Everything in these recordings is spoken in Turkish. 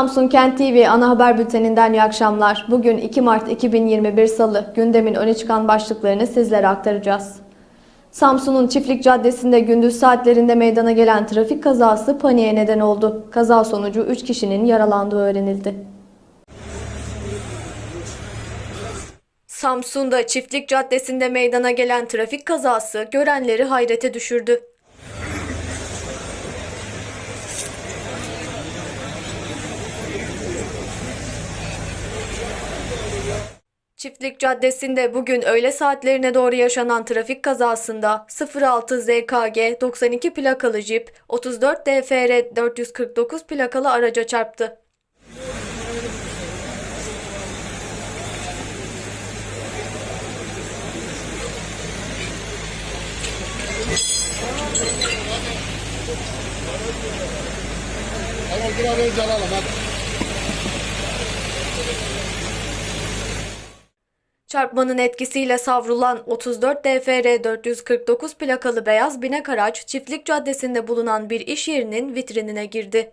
Samsun Kent TV ana haber bülteninden iyi akşamlar. Bugün 2 Mart 2021 Salı gündemin öne çıkan başlıklarını sizlere aktaracağız. Samsun'un Çiftlik Caddesi'nde gündüz saatlerinde meydana gelen trafik kazası paniğe neden oldu. Kaza sonucu 3 kişinin yaralandığı öğrenildi. Samsun'da Çiftlik Caddesi'nde meydana gelen trafik kazası görenleri hayrete düşürdü. Çiftlik Caddesi'nde bugün öğle saatlerine doğru yaşanan trafik kazasında 06 ZKG 92 plakalı jip 34 DFR 449 plakalı araca çarptı. Bir arayı alalım hadi. Çarpmanın etkisiyle savrulan 34 DFR 449 plakalı beyaz binek araç Çiftlik Caddesi'nde bulunan bir iş yerinin vitrinine girdi.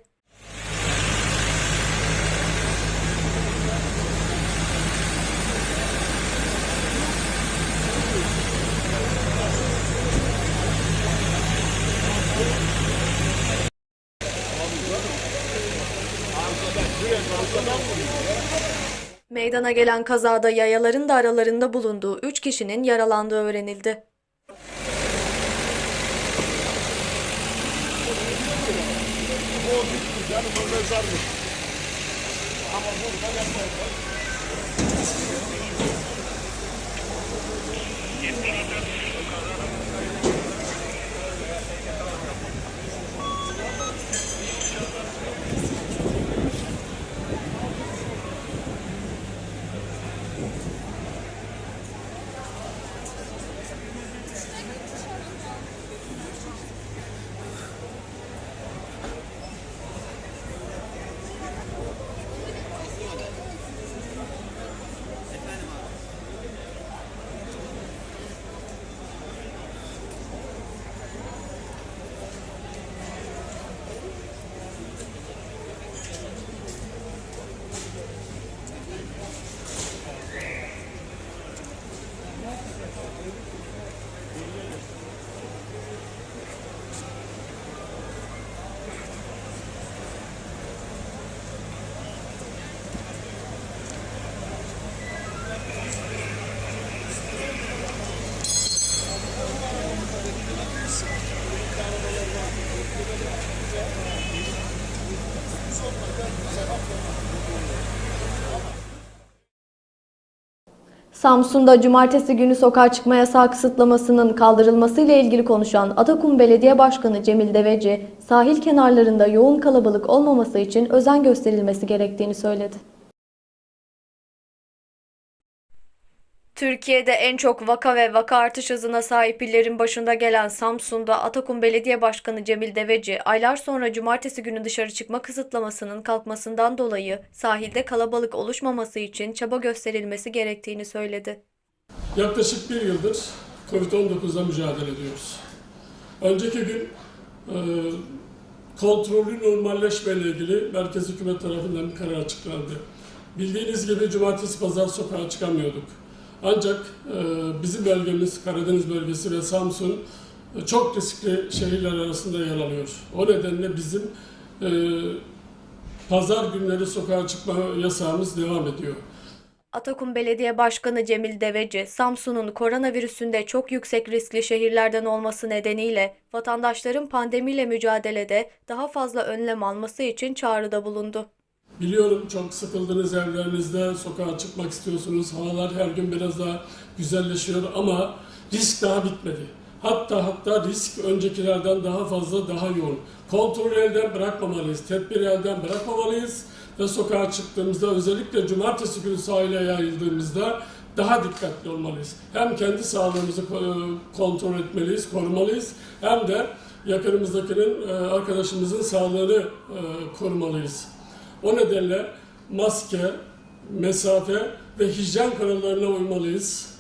Meydana gelen kazada yayaların da aralarında bulunduğu 3 kişinin yaralandığı öğrenildi. Samsun'da cumartesi günü sokağa çıkma yasağı kısıtlamasının kaldırılmasıyla ilgili konuşan Atakum Belediye Başkanı Cemil Deveci, sahil kenarlarında yoğun kalabalık olmaması için özen gösterilmesi gerektiğini söyledi. Türkiye'de en çok vaka ve vaka artış hızına sahip illerin başında gelen Samsun'da Atakum Belediye Başkanı Cemil Deveci, aylar sonra cumartesi günü dışarı çıkma kısıtlamasının kalkmasından dolayı sahilde kalabalık oluşmaması için çaba gösterilmesi gerektiğini söyledi. Yaklaşık bir yıldır Covid-19'la mücadele ediyoruz. Önceki gün e, kontrollü normalleşmeyle ilgili Merkez Hükümet tarafından bir karar açıklandı. Bildiğiniz gibi cumartesi pazar sokağa çıkamıyorduk. Ancak e, bizim bölgemiz, Karadeniz bölgesi ve Samsun e, çok riskli şehirler arasında yer alıyor. O nedenle bizim e, pazar günleri sokağa çıkma yasağımız devam ediyor. Atakum Belediye Başkanı Cemil Deveci, Samsun'un koronavirüsünde çok yüksek riskli şehirlerden olması nedeniyle vatandaşların pandemiyle mücadelede daha fazla önlem alması için çağrıda bulundu. Biliyorum çok sıkıldınız evlerinizde, sokağa çıkmak istiyorsunuz. Havalar her gün biraz daha güzelleşiyor ama risk daha bitmedi. Hatta hatta risk öncekilerden daha fazla, daha yoğun. Kontrol elden bırakmamalıyız, tedbir elden bırakmamalıyız ve sokağa çıktığımızda özellikle cumartesi günü sahile yayıldığımızda daha dikkatli olmalıyız. Hem kendi sağlığımızı ko- kontrol etmeliyiz, korumalıyız hem de yakınımızdakinin, e, arkadaşımızın sağlığını e, korumalıyız. O nedenle maske, mesafe ve hijyen kurallarına uymalıyız.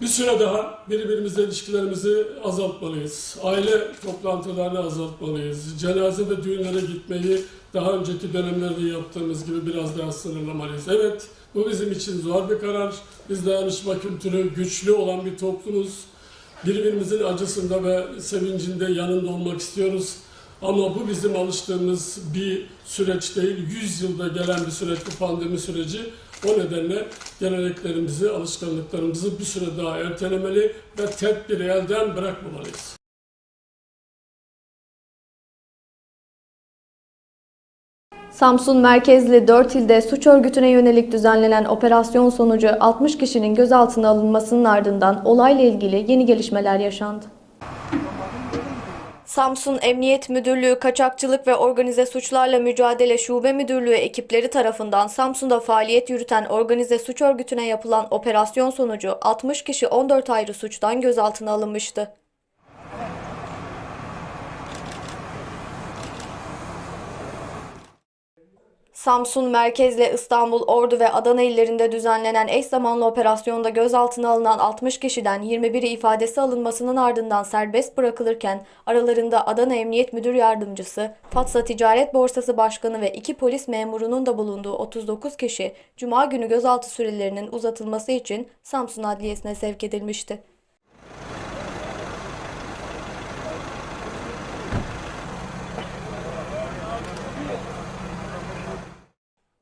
Bir süre daha birbirimizle ilişkilerimizi azaltmalıyız. Aile toplantılarını azaltmalıyız. Cenaze ve düğünlere gitmeyi daha önceki dönemlerde yaptığımız gibi biraz daha sınırlamalıyız. Evet, bu bizim için zor bir karar. Biz dayanışma kültürü güçlü olan bir toplumuz. Birbirimizin acısında ve sevincinde yanında olmak istiyoruz. Ama bu bizim alıştığımız bir süreç değil, 100 yılda gelen bir süreç bu pandemi süreci. O nedenle geleneklerimizi, alışkanlıklarımızı bir süre daha ertelemeli ve tedbiri elden bırakmamalıyız. Samsun merkezli 4 ilde suç örgütüne yönelik düzenlenen operasyon sonucu 60 kişinin gözaltına alınmasının ardından olayla ilgili yeni gelişmeler yaşandı. Samsun Emniyet Müdürlüğü Kaçakçılık ve Organize Suçlarla Mücadele Şube Müdürlüğü ekipleri tarafından Samsun'da faaliyet yürüten organize suç örgütüne yapılan operasyon sonucu 60 kişi 14 ayrı suçtan gözaltına alınmıştı. Samsun merkezle İstanbul, Ordu ve Adana illerinde düzenlenen eş zamanlı operasyonda gözaltına alınan 60 kişiden 21'i ifadesi alınmasının ardından serbest bırakılırken aralarında Adana Emniyet Müdür Yardımcısı, Fatsa Ticaret Borsası Başkanı ve iki polis memurunun da bulunduğu 39 kişi Cuma günü gözaltı sürelerinin uzatılması için Samsun Adliyesi'ne sevk edilmişti.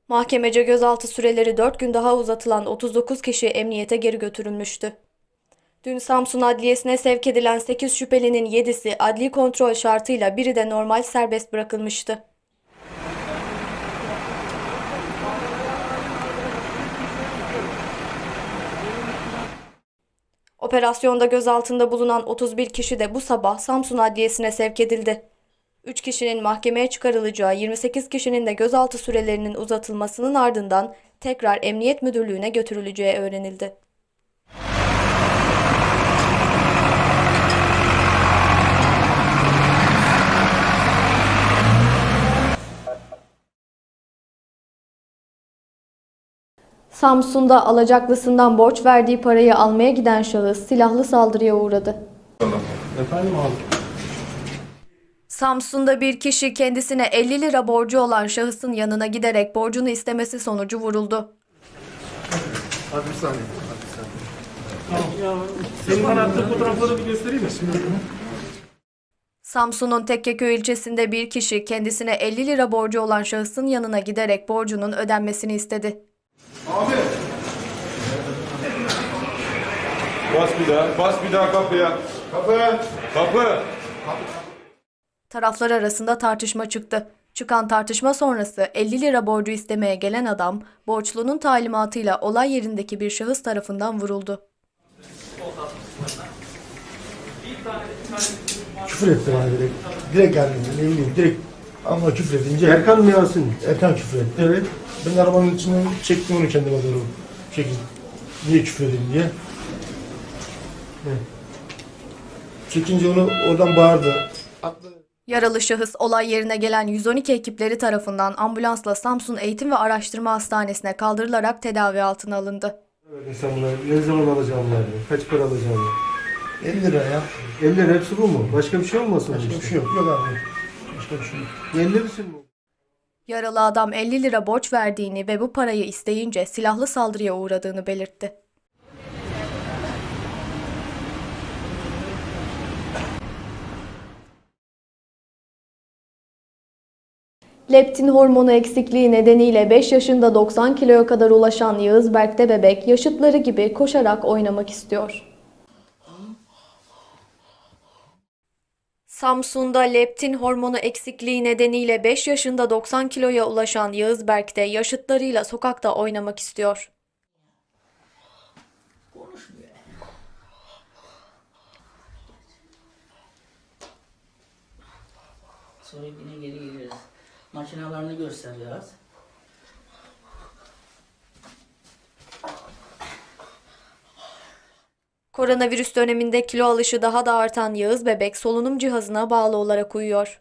Mahkemece gözaltı süreleri 4 gün daha uzatılan 39 kişi emniyete geri götürülmüştü. Dün Samsun Adliyesi'ne sevk edilen 8 şüphelinin 7'si adli kontrol şartıyla biri de normal serbest bırakılmıştı. Operasyonda gözaltında bulunan 31 kişi de bu sabah Samsun Adliyesi'ne sevk edildi. 3 kişinin mahkemeye çıkarılacağı 28 kişinin de gözaltı sürelerinin uzatılmasının ardından tekrar Emniyet Müdürlüğü'ne götürüleceği öğrenildi. Samsun'da alacaklısından borç verdiği parayı almaya giden şahıs silahlı saldırıya uğradı. Efendim abi. Samsun'da bir kişi kendisine 50 lira borcu olan şahısın yanına giderek borcunu istemesi sonucu vuruldu. Hadi bir saniye. Hadi bir saniye. Senin bana attığın fotoğrafları bir göstereyim mi? Samsun'un Tekkeköy ilçesinde bir kişi kendisine 50 lira borcu olan şahısın yanına giderek borcunun ödenmesini istedi. Bas bir daha, bas bir daha kapıya. Kapı. Kapı. Taraflar arasında tartışma çıktı. Çıkan tartışma sonrası 50 lira borcu istemeye gelen adam borçlunun talimatıyla olay yerindeki bir şahıs tarafından vuruldu. küfür etti bana direkt. Direkt geldi ne bileyim direkt ama küfür edince Erkan mı Yasin? Erkan küfür etti. Evet. Ben arabanın içinden çektim onu kendime doğru. Şekilde. Niye küfür edeyim diye. Evet. Çekince onu oradan bağırdı. Atladı. Yaralı şahıs olay yerine gelen 112 ekipleri tarafından ambulansla Samsun Eğitim ve Araştırma Hastanesi'ne kaldırılarak tedavi altına alındı. Evet, sen bunları ne zaman alacağım nerede? Kaç para alacağım? 50 lira ya. 50 lira hepsi bu mu? Başka bir şey olmasın? Başka bir şey yok. Yok abi. Başka bir şey yok. 50 misin bu? Yaralı adam 50 lira borç verdiğini ve bu parayı isteyince silahlı saldırıya uğradığını belirtti. Leptin hormonu eksikliği nedeniyle 5 yaşında 90 kiloya kadar ulaşan Yağız Berk'te bebek yaşıtları gibi koşarak oynamak istiyor. Samsun'da leptin hormonu eksikliği nedeniyle 5 yaşında 90 kiloya ulaşan Yağız Berk de yaşıtlarıyla sokakta oynamak istiyor. Sonra yine geri geliyoruz. Makinalarını gösteriyoruz. Koronavirüs döneminde kilo alışı daha da artan Yağız bebek solunum cihazına bağlı olarak uyuyor.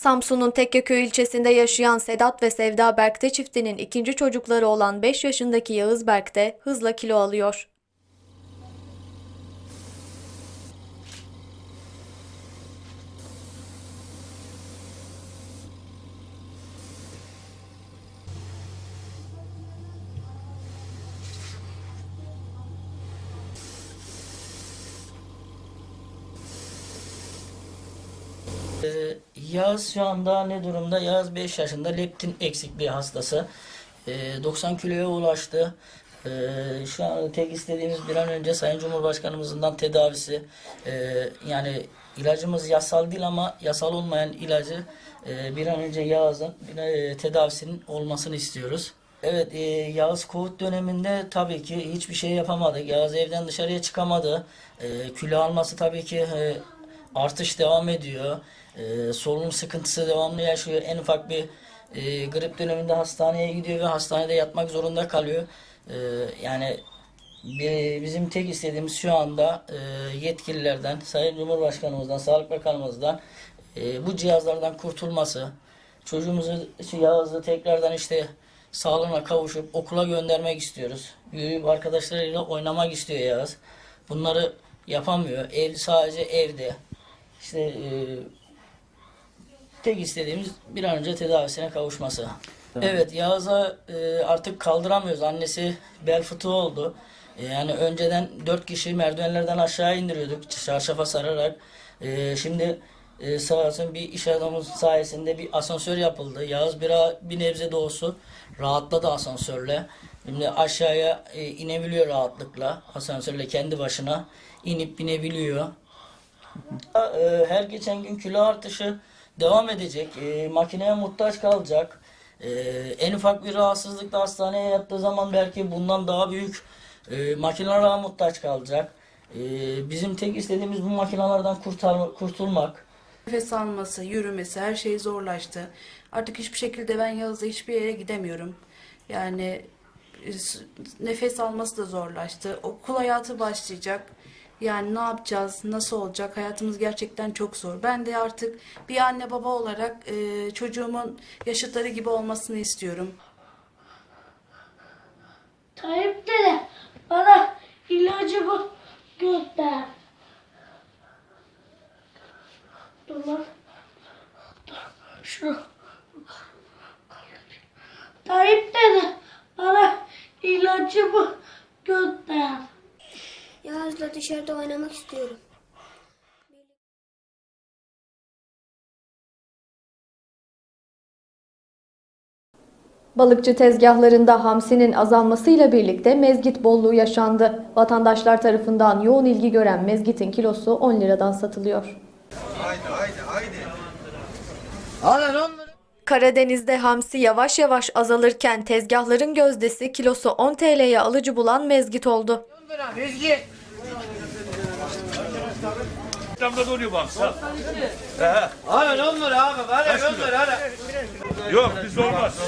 Samsun'un Tekkeköy ilçesinde yaşayan Sedat ve Sevda Berkte çiftinin ikinci çocukları olan 5 yaşındaki Yağız Berkte hızla kilo alıyor. Ee, Yağız şu anda ne durumda? Yağız 5 yaşında leptin eksikliği hastası. Ee, 90 kiloya ulaştı. Ee, şu an tek istediğimiz bir an önce Sayın Cumhurbaşkanımızdan tedavisi. Ee, yani ilacımız yasal değil ama yasal olmayan ilacı e, bir an önce Yağız'ın e, tedavisinin olmasını istiyoruz. Evet, e, Yağız Covid döneminde tabii ki hiçbir şey yapamadı. Yağız evden dışarıya çıkamadı. E, kilo alması tabii ki e, artış devam ediyor. Ee, solunum sıkıntısı devamlı yaşıyor. En ufak bir e, grip döneminde hastaneye gidiyor ve hastanede yatmak zorunda kalıyor. Ee, yani bi- bizim tek istediğimiz şu anda e, yetkililerden, Sayın Cumhurbaşkanımızdan, Sağlık Bakanımızdan e, bu cihazlardan kurtulması, çocuğumuzu Yağız'ı tekrardan işte sağlığına kavuşup okula göndermek istiyoruz. Büyüyüp arkadaşlarıyla oynamak istiyor Yağız. Bunları yapamıyor. Ev sadece evde. İşte e, tek istediğimiz bir an önce tedavisine kavuşması. Evet Yağız'a e, artık kaldıramıyoruz. Annesi bel fıtığı oldu. E, yani önceden dört kişi merdivenlerden aşağı indiriyorduk çarşafa sararak. E, şimdi e, sağ olsun bir iş adamı sayesinde bir asansör yapıldı. Yağız bir, bir nebze de olsun rahatladı asansörle. Şimdi aşağıya e, inebiliyor rahatlıkla asansörle kendi başına inip binebiliyor. E, her geçen gün kilo artışı devam edecek. E, makineye muhtaç kalacak. E, en ufak bir rahatsızlıkta hastaneye yattığı zaman belki bundan daha büyük e, makinelere muhtaç kalacak. E, bizim tek istediğimiz bu makinelerden kurtar, kurtulmak. Nefes alması, yürümesi, her şey zorlaştı. Artık hiçbir şekilde ben Yağız'la hiçbir yere gidemiyorum. Yani e, nefes alması da zorlaştı. Okul hayatı başlayacak. Yani ne yapacağız, nasıl olacak? Hayatımız gerçekten çok zor. Ben de artık bir anne baba olarak e, çocuğumun yaşıtları gibi olmasını istiyorum. Tayyip dede bana ilacımı gönder. Dur lan. Dur. Şunu. Tayyip dede bana ilacımı gönder. Yağız'la dışarıda oynamak istiyorum. Balıkçı tezgahlarında hamsinin azalmasıyla birlikte mezgit bolluğu yaşandı. Vatandaşlar tarafından yoğun ilgi gören mezgitin kilosu 10 liradan satılıyor. Karadeniz'de hamsi yavaş yavaş azalırken tezgahların gözdesi kilosu 10 TL'ye alıcı bulan mezgit oldu. İslam'da doluyor bak. Abi ne olur abi? Var ya Yok biz olmaz.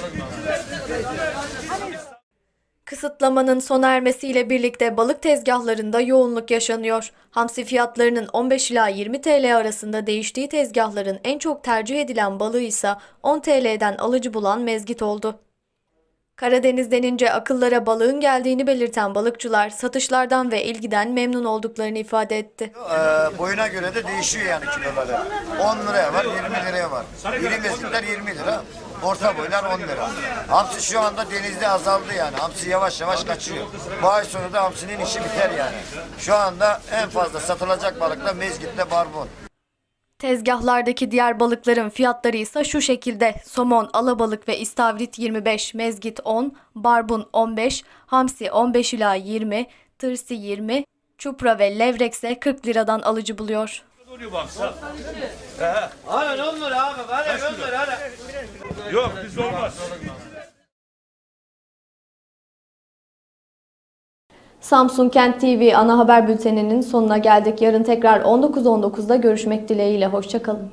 Kısıtlamanın sona ermesiyle birlikte balık tezgahlarında yoğunluk yaşanıyor. Hamsi fiyatlarının 15 ila 20 TL arasında değiştiği tezgahların en çok tercih edilen balığı ise 10 TL'den alıcı bulan mezgit oldu. Karadeniz denince akıllara balığın geldiğini belirten balıkçılar satışlardan ve ilgiden memnun olduklarını ifade etti. Ee, boyuna göre de değişiyor yani kiloları. 10 liraya var, 20 liraya var. İri mezgitler 20 lira, orta boylar 10 lira. Hamsi şu anda denizde azaldı yani. Hamsi yavaş yavaş kaçıyor. Bu ay sonu da hamsinin işi biter yani. Şu anda en fazla satılacak balıklar mezgitle barbun. Tezgahlardaki diğer balıkların fiyatları ise şu şekilde. Somon, alabalık ve istavrit 25, mezgit 10, barbun 15, hamsi 15 ila 20, tırsi 20, çupra ve levrek ise 40 liradan alıcı buluyor. Doluyor bak. Abi ne olur abi? Var ya Yok biz olmaz. Samsun Kent TV ana haber bülteninin sonuna geldik. Yarın tekrar 19.19'da görüşmek dileğiyle. Hoşçakalın.